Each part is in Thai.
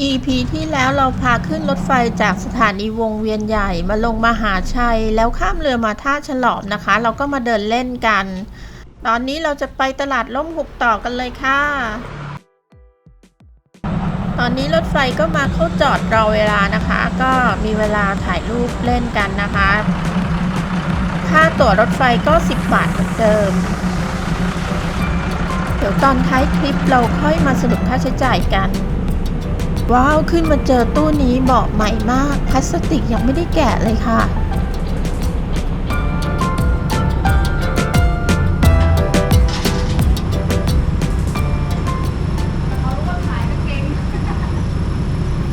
EP ที่แล้วเราพาขึ้นรถไฟจากสถานีวงเวียนใหญ่มาลงมหาชัย แล้วข้ามเรือมาท่าฉลอมนะคะ เราก็มาเดินเล่นกัน ตอนนี้เราจะไปตลาดล่มหุบต่อกันเลยค่ะ ตอนนี้รถไฟก็มาเข้าจอดรอเวลานะคะ ก็มีเวลาถ่ายรูปเล่นกันนะคะ ค่าตั๋วรถไฟก็ 10 บาทเหมือนเดิม เดี๋ยวตอนท้ายคลิปเราค่อยมาสรุปค่าใช้จ่ายกัน ว้าวขึ้นมาเจอตู้นี้เบาะใหม่มากพลาสติกยังไม่ได้แกะเลยค่ะ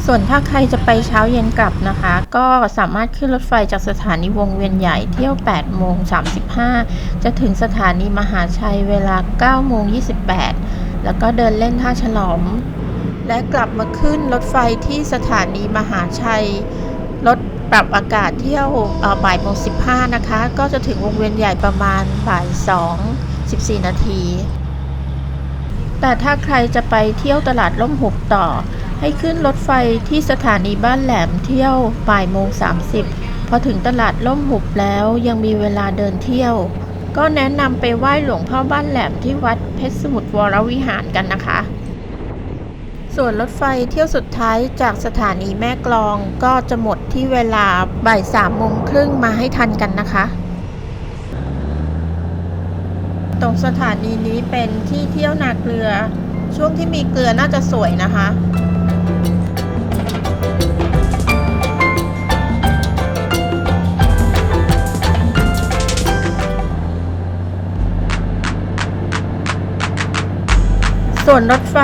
ส่วนถ้าใครจะไปเช้าเย็นกลับนะคะ ก็สามารถขึ้นรถไฟจากสถานีวงเวียนใหญ่เที่ยว 8 โมง 35 จะถึงสถานีมหาชัยเวลา 9 โมง 28 แล้วก็เดินเล่นท่าฉลอม และกลับมาขึ้นรถไฟที่สถานีมหาชัย รถปรับอากาศเที่ยวบ่ายโมง15นะคะ ก็จะถึงวงเวียนใหญ่ประมาณบ่าย2 14นาที แต่ถ้าใครจะไปเที่ยวตลาดล่มหุบต่อ ให้ขึ้นรถไฟที่สถานีบ้านแหลมเที่ยวบ่ายโมง30พอถึงตลาดล่มหุบแล้วยังมีเวลาเดินเที่ยว ก็แนะนำไปไหว้หลวงพ่อบ้านแหลมที่วัดเพชรสมุทรวรวิหารกันนะคะ ส่วนรถไฟเที่ยวสุดท้ายจากสถานีแม่กลองก็จะหมดที่เวลาบ่ายสามโมงครึ่งมาให้ทันกันนะคะ ตรงสถานีนี้เป็นที่เที่ยวนาเกลือ ช่วงที่มีเกลือน่าจะสวยนะคะ ส่วนรถไฟ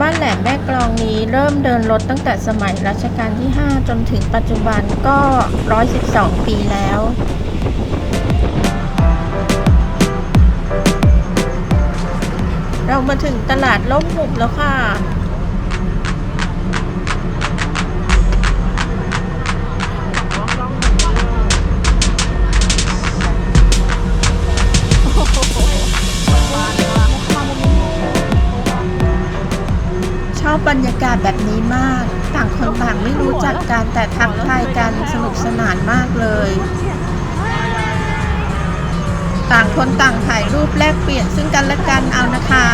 บ้านแหลมแม่กลองนี้เริ่มเดินรถตั้งแต่สมัยรัชกาลที่ 5 จนถึงปัจจุบันก็ 112 ปีแล้วเรามาถึงตลาดล่มหุบแล้วค่ะากาศแบบนี้มาก ต่างคนต่างไม่รู้จักกันแต่ทักทายกันสนุกสนานมากเลย ต่างคนต่างถ่ายรูปแลกเปลี่ยนซึ่งกันและกันเอานะคะ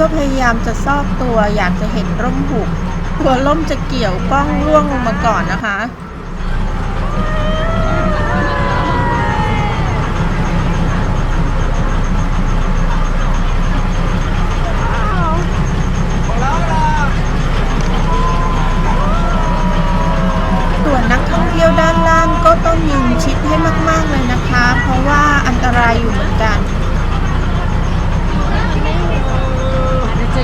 ก็พยายามจะซอกตัวอยากจะเห็นร่มหุบกลัวร่มจะเกี่ยวกล้องร่วงลงมาก่อนนะคะ ส่วนนักท่องเที่ยวด้านล่างก็ต้องยืนชิดให้มาก ๆ เลยนะคะ เพราะว่าอันตรายอยู่เหมือนกัน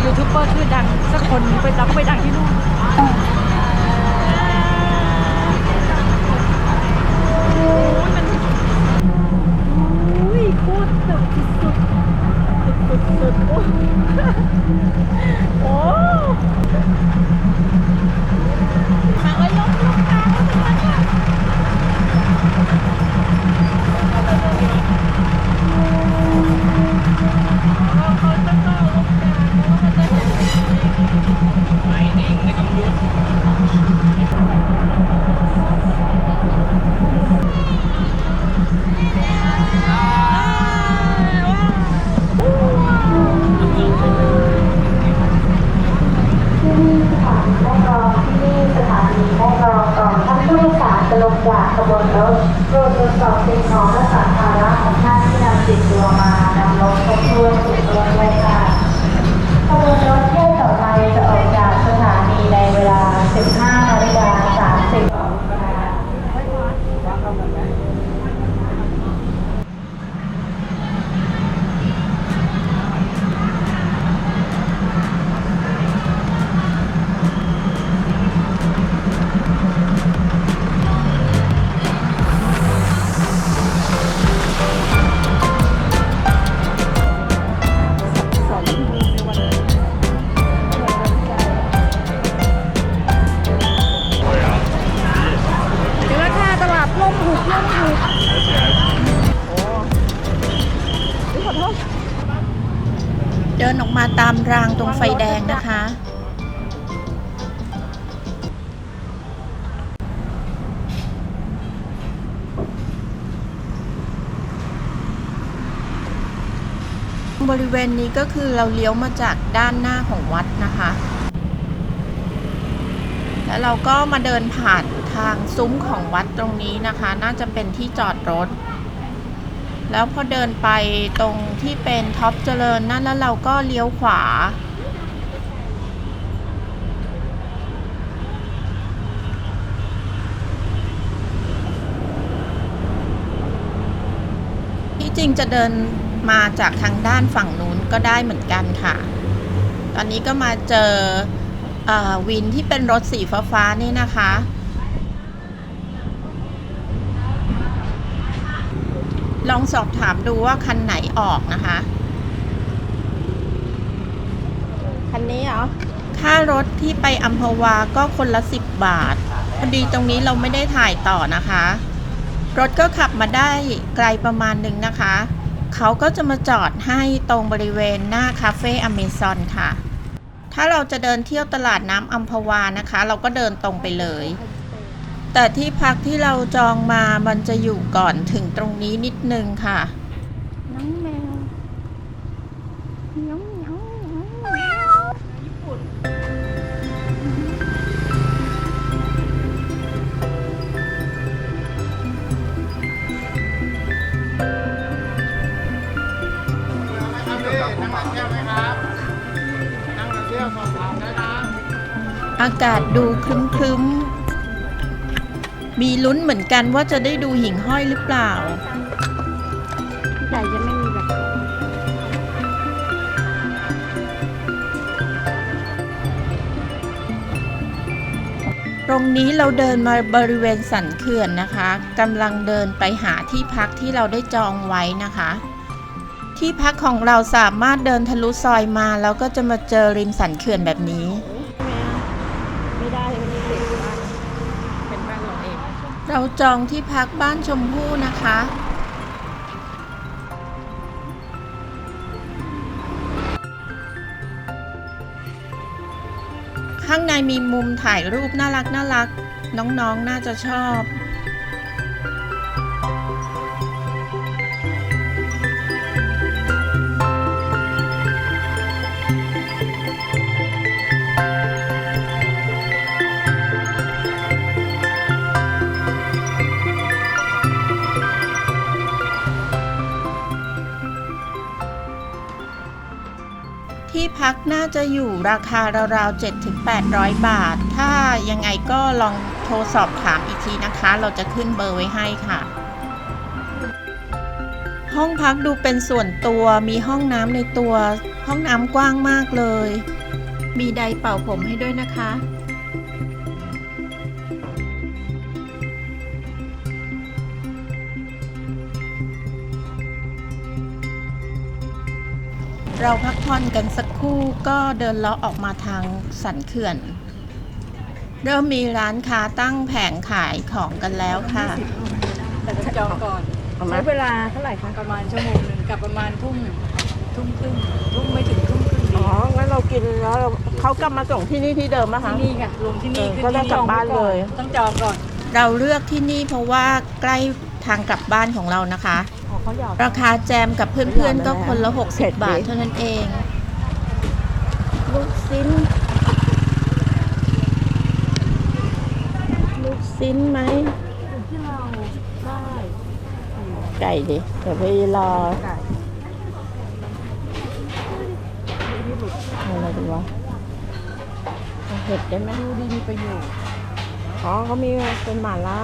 อยูทูบเบอร์ชื่อดังสักคนไปรับไปดังที่นู่นโอ้ยมันโอ้ยโคตรสุดสุดสุดสุดโอ้โอ้มาเอ้ยก บริเวณนี้ก็คือเราเลี้ยวมาจากด้านหน้าของวัดนะคะ แล้วเราก็มาเดินผ่านทางซุ้มของวัดตรงนี้นะคะ น่าจะเป็นที่จอดรถ แล้วพอเดินไปตรงที่เป็นท็อปเจริญนั่นแล้วเราก็เลี้ยวขวาที่จริงจะเดินมาจากทางด้านฝั่งนู้น ก็ได้เหมือนกันค่ะ ตอนนี้ก็มาเจอเออวินที่เป็นรถสีฟ้าๆนี่นะคะ ลองสอบถามดูว่าคันไหนออกนะคะ คันนี้เหรอ ค่ารถที่ไปอัมพวาก็คนละ 10 บาท พอดีตรงนี้เราไม่ได้ถ่ายต่อนะคะ รถก็ขับมาได้ไกลประมาณหนึ่งนะคะ เขาก็จะมาจอดให้ตรงบริเวณหน้าคาเฟ่อเมซอนค่ะ ถ้าเราจะเดินเที่ยวตลาดน้ำอัมพวานะคะ เราก็เดินตรงไปเลย แต่ที่พักที่เราจองมามันจะอยู่ก่อนถึงตรงนี้นิดนึงค่ะ น้องแมวน้อง อากาศดูครึ้มๆมีลุ้นเหมือนกันว่าจะได้ดูหิ่งห้อยหรือเปล่า แต่จะไม่มีแบบตรงนี้เราเดินมาบริเวณสันเขื่อนนะคะกำลังเดินไปหาที่พักที่เราได้จองไว้นะคะ ที่พักของเราสามารถเดินทะลุซอยมา แล้วก็จะมาเจอริมสันเขื่อนแบบนี้ ไม่ได้วันนี้เด็กบ้านเป็นบ้านเราเอง เราจองที่พักบ้านชมพู่นะคะ ข้างในมีมุมถ่ายรูปน่ารักน่ารัก น้องๆนน่าจะชอบ จะอยู่ราคาราวๆ7-800 บาท ถ้ายังไงก็ลองโทรสอบถามอีกทีนะคะ เราจะขึ้นเบอร์ไว้ให้ค่ะ ห้องพักดูเป็นส่วนตัว มีห้องน้ำในตัว ห้องน้ำกว้างมากเลย มีไดร์เป่าผมให้ด้วยนะคะ เราพักผ่อนกันสักครู่ก็เดินเลาะออกมาทางสันเขื่อน เริ่มมีร้านค้าตั้งแผงขายของกันแล้วค่ะ แต่ต้องจองก่อนใช้เวลาเท่าไหร่คะประมาณชั่วโมงหนึ่งกับประมาณทุ่มทุ่มครึ่งทุ่มไม่ถึงทุ่มครึ่งดีอ๋องั้นเรากินแล้วเราเขากลับมาส่งที่นี่ที่เดิมไหมคะที่นี่ค่ะลงที่นี่เออขึ้นก็ได้ที่กลับบ้านเลย ต้องจองก่อน เราเลือกที่นี่เพราะว่าใกล้ทางกลับบ้านของเรานะคะ อ๋อเขาอยากราคาแจมกับเพื่อนๆก็คนละเผ็ด60 บาทดิเท่านั้นเอง ลูกชิ้น ลูกชิ้นไหมที่เราได้ไก่ดิเดี๋ยวไปรอไก่อะไรดีวะเอาเห็ดได้ไหมดูดีมีประโยชน์อ๋อเขามีเป็นหม่าล่า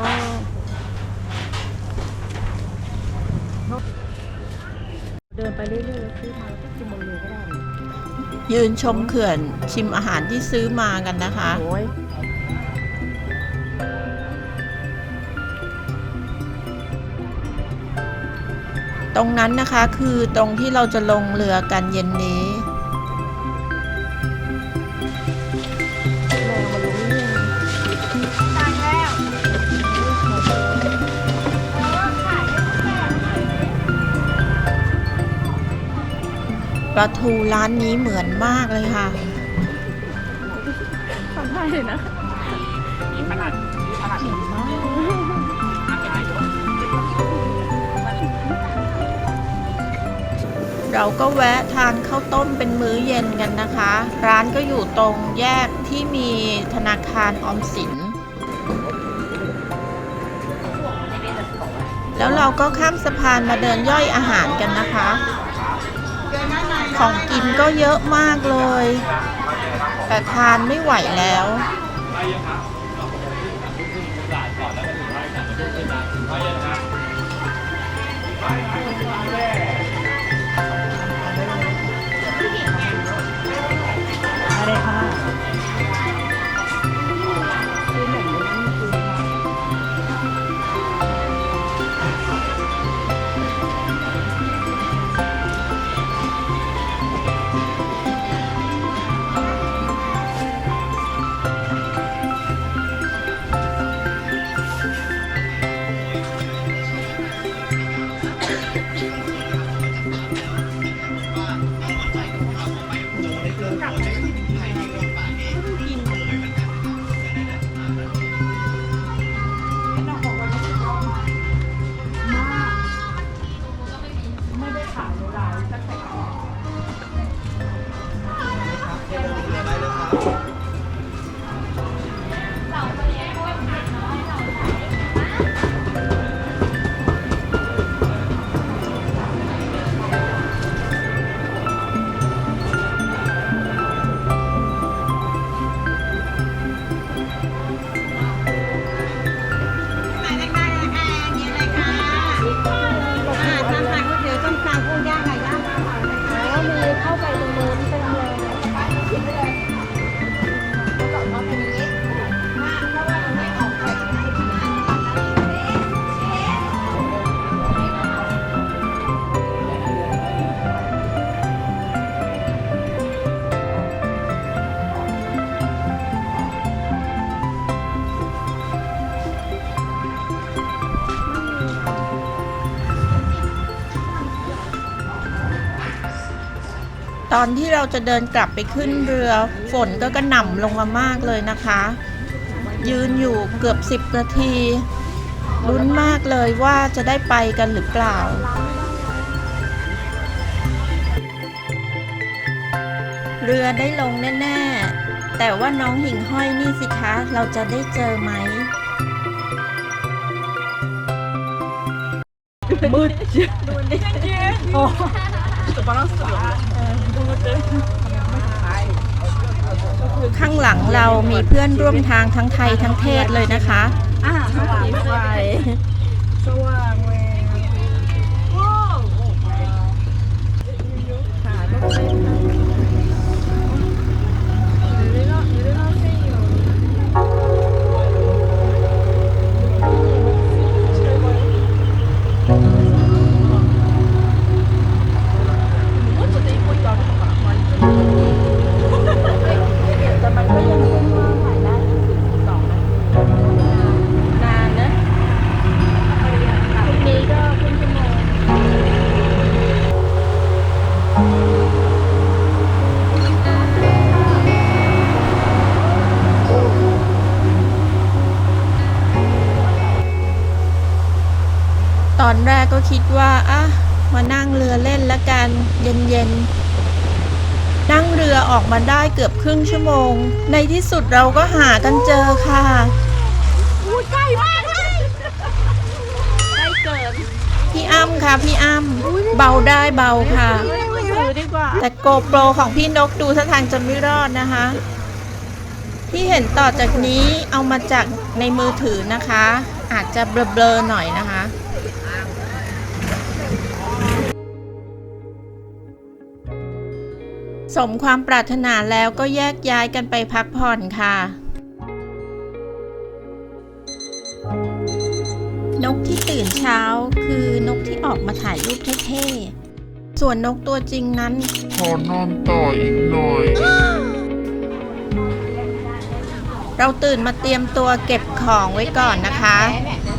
เดินไปเรื่อยๆซื้อมาแล้วก็กินบนเรือก็ได้ยืนชมเขื่อนชิมอาหารที่ซื้อมากันนะคะ โอ้ยตรงนั้นนะคะคือตรงที่เราจะลงเรือกันเย็นนี้ ปลาทูร้านนี้เหมือนมากเลยค่ะทำได้เลยนะเราก็แวะทานข้าวต้มเป็นมื้อเย็นกันนะคะ ร้านก็อยู่ตรงแยกที่มีธนาคารออมสิน แล้วเราก็ข้ามสะพานมาเดินย่อยอาหารกันนะคะ ของกินก็เยอะมากเลย แต่ทานไม่ไหวแล้ว อนที่เราจะเดินกลับไปขึ้นเรือฝนก็กระหน่ำลงมามากเลยนะคะ ยืนอยู่เกือบ 10 นาทีลุ้นมากเลยว่าจะได้ไปกันหรือเปล่าเรือได้ลงแน่ ๆ แต่ว่าน้องหิ่งห้อยนี่สิคะ เราจะได้เจอไหม มืดดูนี่โอ้ตัวบาลานซ์เหรอเออดูมันเต็มไม่ขาย ข้างหลังเรามีเพื่อนร่วมทางทั้งไทยทั้งเทศเลยนะคะอ่าสว่างไฟสว่างเว้ยโอ้ขาก็เป็น เกือบครึ่งชั่วโมง ในที่สุดเราก็หากันเจอค่ะอู้ใกล้มากเลยใกล้เกินพี่อ้ำค่ะพี่อ้ำเบาได้เบาค่ะมือถือดีกว่าแต่โกโปรของพี่นกดูท่าทางจะไม่รอดนะคะ ที่เห็นต่อจากนี้เอามาจากในมือถือนะคะ อาจจะเบลอๆหน่อยนะคะ สมความปรารถนาแล้วก็แยกย้ายกันไปพักผ่อนค่ะ นกที่ตื่นเช้าคือนกที่ออกมาถ่ายรูปเท่ๆ ส่วนนกตัวจริงนั้น ขอนอนต่ออีกหน่อย เราตื่นมาเตรียมตัวเก็บของไว้ก่อนนะคะ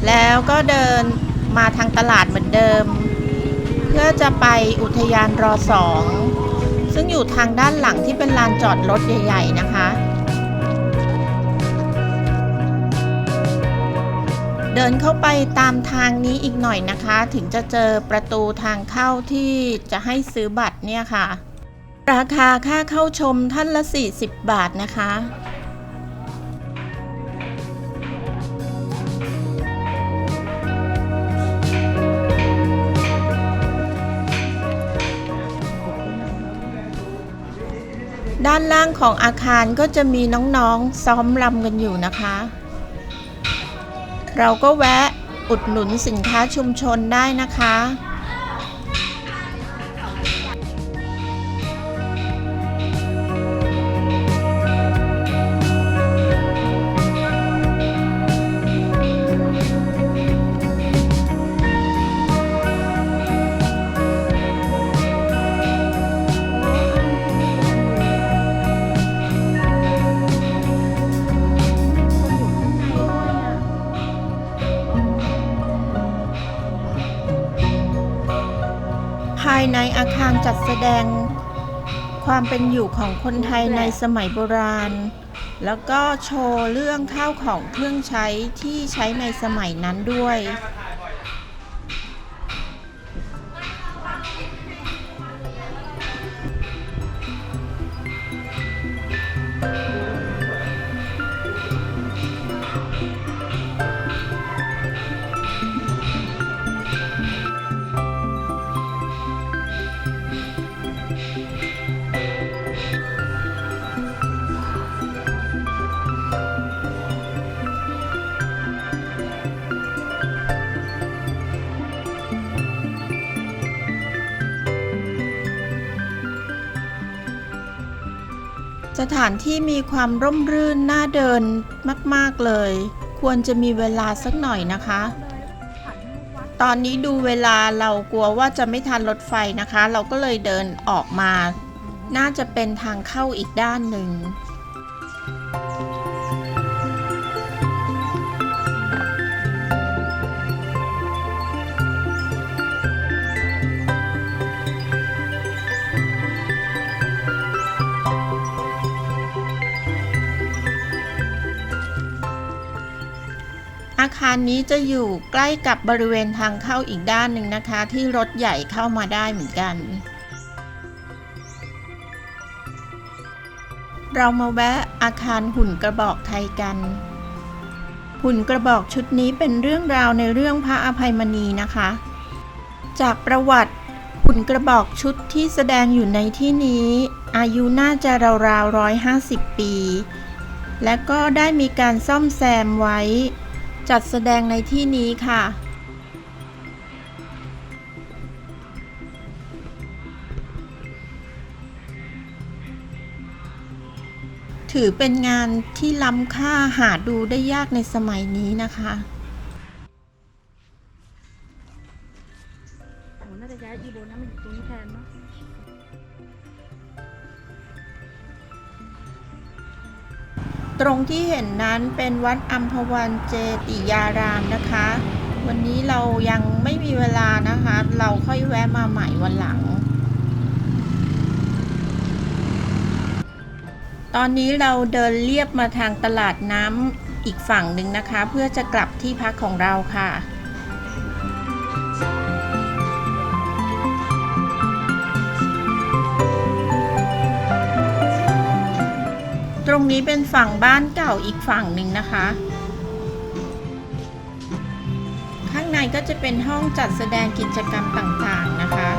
แล้วก็เดินมาทางตลาดเหมือนเดิม เพื่อจะไปอุทยานรอสอง ซึ่งอยู่ทางด้านหลังที่เป็นลานจอดรถใหญ่ ๆ นะคะ เดินเข้าไปตามทางนี้อีกหน่อยนะคะ ถึงจะเจอประตูทางเข้าที่จะให้ซื้อบัตรเนี่ยค่ะ ราคาค่าเข้าชมท่านละ 40 บาทนะคะ ด้านล่างของอาคารก็จะมีน้องๆซ้อมรำกันอยู่นะคะ เราก็แวะอุดหนุนสินค้าชุมชนได้นะคะ จัดแสดงความเป็นอยู่ของคนไทยในสมัยโบราณ แล้วก็โชว์เรื่องข้าวของเครื่องใช้ที่ใช้ในสมัยนั้นด้วยานที่มีความร่มรื่นน่าเดินมาก ๆ เลย ควรจะมีเวลาสักหน่อยนะคะ ตอนนี้ดูเวลาเรากลัวว่าจะไม่ทันรถไฟนะคะ เราก็เลยเดินออกมา น่าจะเป็นทางเข้าอีกด้านหนึ่งาคารนี้จะอยู่ใกล้กับบริเวณทางเข้าอีกด้านหนึ่งนะคะ ที่รถใหญ่เข้ามาได้เหมือนกัน เรามาแวะอาคารหุ่นกระบอกไทยกัน หุ่นกระบอกชุดนี้เป็นเรื่องราวในเรื่องพระอภัยมณีนะคะ จากประวัติหุ่นกระบอกชุดที่แสดงอยู่ในที่นี้ อายุน่าจะราวๆร้อยห้าสิบปี และก็ได้มีการซ่อมแซมไว้ จัดแสดงในที่นี้ค่ะ ถือเป็นงานที่ล้ำค่าหาดูได้ยากในสมัยนี้นะคะ ตรงที่เห็นนั้นเป็นวัดอัมพวันเจติยารามนะคะ วันนี้เรายังไม่มีเวลานะคะ เราค่อยแวะมาใหม่วันหลัง ตอนนี้เราเดินเลียบมาทางตลาดน้ำอีกฝั่งหนึ่งนะคะ เพื่อจะกลับที่พักของเราค่ะ รงนี้เป็นฝั่งบ้านเก่าอีกฝั่งหนึ่งนะคะ ข้างในก็จะเป็นห้องจัดแสดงกิจกรรมต่างๆนะคะ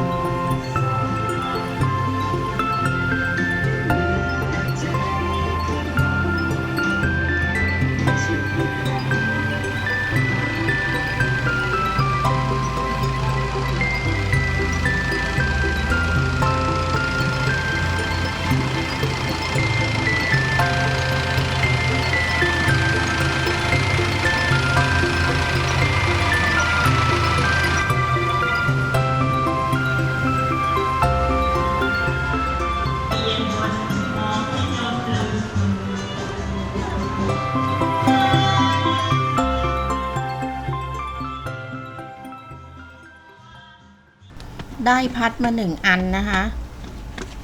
ได้พัดมาหนึ่งอันนะคะ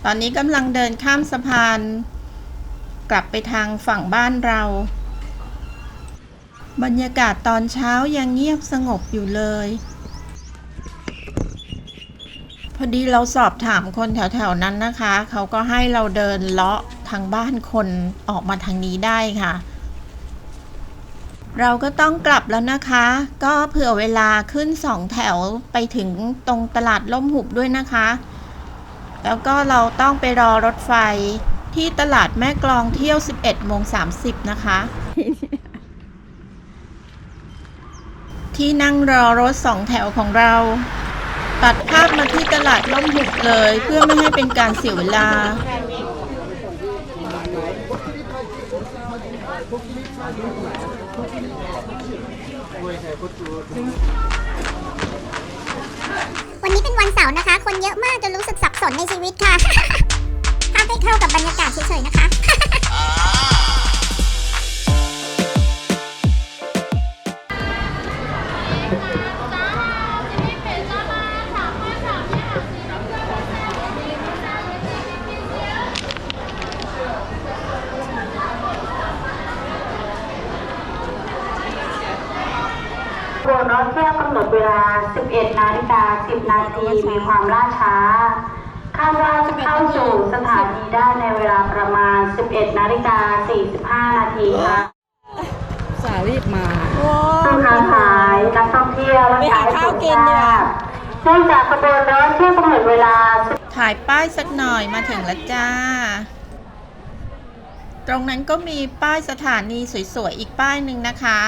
ตอนนี้กำลังเดินข้ามสะพาน กลับไปทางฝั่งบ้านเรา บรรยากาศตอนเช้ายังเงียบสงบอยู่เลย พอดีเราสอบถามคนแถวๆนั้นนะคะ เขาก็ให้เราเดินเลาะทางบ้านคนออกมาทางนี้ได้ค่ะ เราก็ต้องกลับแล้วนะคะ ก็เผื่อเวลาขึ้นสองแถวไปถึงตรงตลาดล่มหุบด้วยนะคะ แล้วก็เราต้องไปรอรถไฟที่ตลาดแม่กลองเที่ยว 11โมง30 นะคะ ที่นั่งรอรถสองแถวของเรา ตัดภาพมาที่ตลาดล่มหุบเลยเพื่อไม่ให้เป็นการเสียเวลา วันนี้เป็นวันเสาร์นะคะ คนเยอะมากจนรู้สึกสับสนในชีวิตค่ะภาไม่เข้ากับบรรยากาศเฉยๆนะคะ ขบวนรถเที่ยวกำหนดเวลา 11 นาฬิกา 10 นาทีมีความล่าช้า คาดว่าจะเข้าสู่สถานีได้ในเวลาประมาณ 11 นาฬิกา 45 นาทีค่ะสารีบมาผู้ค้าขายนักท่องเที่ยวและไปหาข้าวกินดีกว่าเนื่องจากขบวนรถเที่ยวกำหนดเวลา ถ่ายป้ายสักหน่อยมาถึงแล้วจ้า ตรงนั้นก็มีป้ายสถานีสวยๆ อีกป้ายหนึ่งนะคะ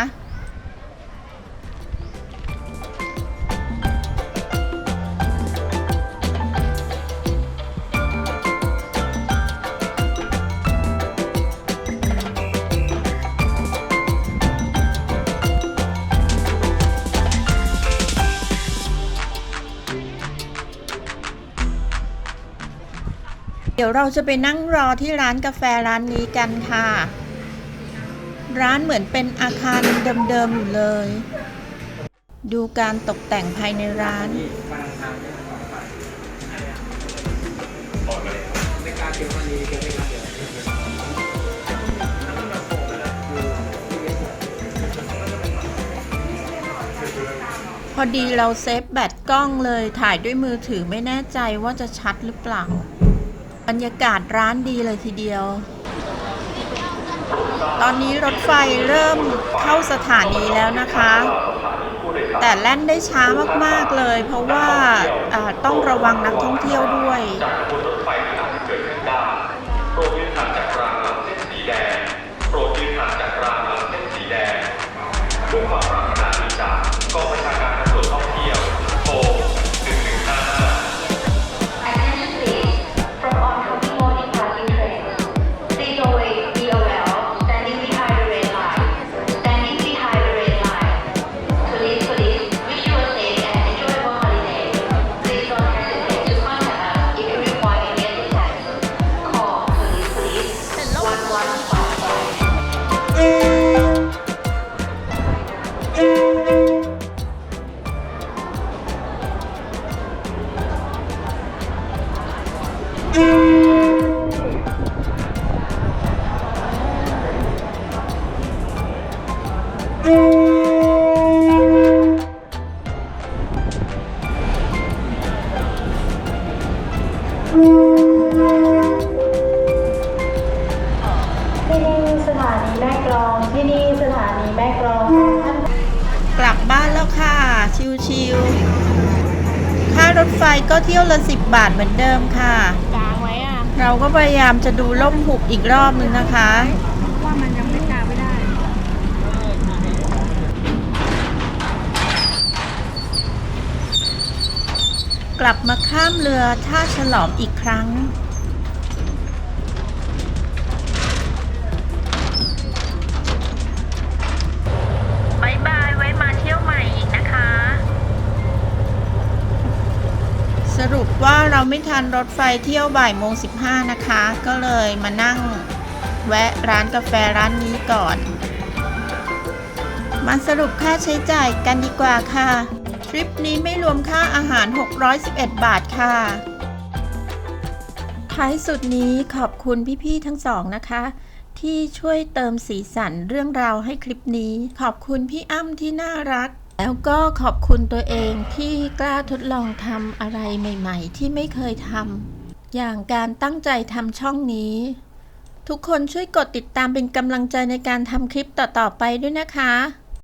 เดี๋ยวเราจะไปนั่งรอที่ร้านกาแฟร้านนี้กันค่ะ ร้านเหมือนเป็นอาคารเดิมๆอยู่เลย ดูการตกแต่งภายในร้านพอดีเราเซฟแบตกล้องเลยถ่ายด้วยมือถือไม่แน่ใจว่าจะชัดหรือเปล่า รรยากาศร้านดีเลยทีเดียว ตอนนี้รถไฟเริ่มเข้าสถานีแล้วนะคะ แต่แล่นได้ช้ามากๆเลย เพราะว่าอ่าต้องระวังนักท่องเที่ยวด้วย บาทเหมือนเดิมค่ะกลางไว้อะเราก็พยายามจะดูล่มหุบอีกรอบนึงนะคะ ว่ามันยังไม่กล้าไม่ได้ กลับมาข้ามเรือท่าฉลอมอีกครั้ง ว่าเราไม่ทันรถไฟเที่ยวบ่ายโมง15 นะคะ ก็เลยมานั่งแวะร้านกาแฟร้านนี้ก่อน มาสรุปค่าใช้จ่ายกันดีกว่าค่ะ ทริปนี้ไม่รวมค่าอาหาร 611 บาทค่ะ ท้ายสุดนี้ขอบคุณพี่ๆทั้งสองนะคะ ที่ช่วยเติมสีสันเรื่องราวให้คลิปนี้ ขอบคุณพี่อ้ำที่น่ารัก แล้วก็ขอบคุณตัวเองที่กล้าทดลองทำอะไรใหม่ๆ ที่ไม่เคยทำอย่างการตั้งใจทำช่องนี้ ทุกคนช่วยกดติดตามเป็นกำลังใจในการทำคลิปต่อๆไปด้วยนะคะ